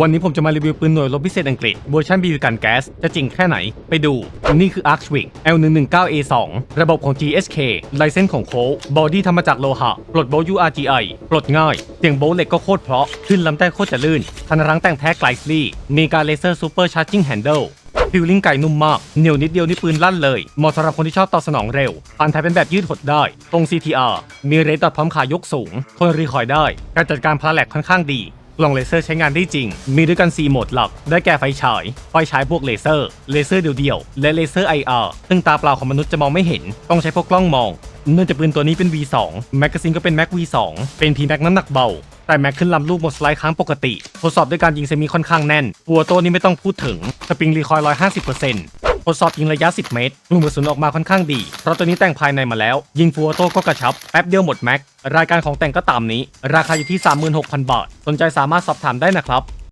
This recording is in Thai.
วันนี้ผมจะมารีวิวปืนหน่วยรบพิเศษอังกฤษเวอร์ชันบีบีกันแก๊สจะจริงแค่ไหน ไปดู นี่คือ Archwick L119A2 ระบบของ GSK ไลเซนส์ของโค้บอดี้ทำมาจากโลหะ ปลดโบ URGI ปลดง่าย เสียงโบลเหล็กก็โคตรเพราะ ขึ้นลำแต่โคตรจะลื่น ทันรังแต่งแท้ไกลสลีมีการเลเซอร์ซูเปอร์ชาร์จิ่งแฮนเดิลฟิลลิ่งไก่นุ่มมาก เหนียวนิดเดียวนี่ปืนลั่นเลย เหมาะสำหรับคนที่ชอบตอบสนองเร็วปานไทยเป็นแบบยืดหดได้ ตรง CTR มีเรดดอทพร้อมขายกสูงทนรีคอยได้ การจัดการพลาแหลกค่อนข้างดี กล่องเลเซอร์ใช้งานได้จริง มีด้วยกัน 4 โหมดหลัก ได้แก่ไฟฉาย ไฟฉายบวกเลเซอร์ เลเซอร์เดียวๆ และเลเซอร์ IR ซึ่งตาเปล่าของมนุษย์จะมองไม่เห็น ต้องใช้พวกกล้องมอง เนื่องจากปืนตัวนี้เป็น V2 แมกกาซีนก็เป็นแม็ก V2 เป็น P แม็กน้ำหนักเบา แต่แม็กขึ้นลำลูกหมดสไลด์ค้างปกติ ทดสอบด้วยการยิงเซมิค่อนข้างแน่นหัวโตนี่ไม่ต้องพูดถึง สปริงรีคอยล์150% ทดสอบยิงระยะ 10 เมตรลูกกระสุนออกมาค่อนข้างดี เพราะตัวนี้แต่งภายในมาแล้ว ยิงฟัวโต้ก็กระชับ แป๊บเดียวหมดแม็ก รายการของแต่งก็ตามนี้ ราคาอยู่ที่ 36,000 บาท สนใจสามารถสอบถามได้นะครับ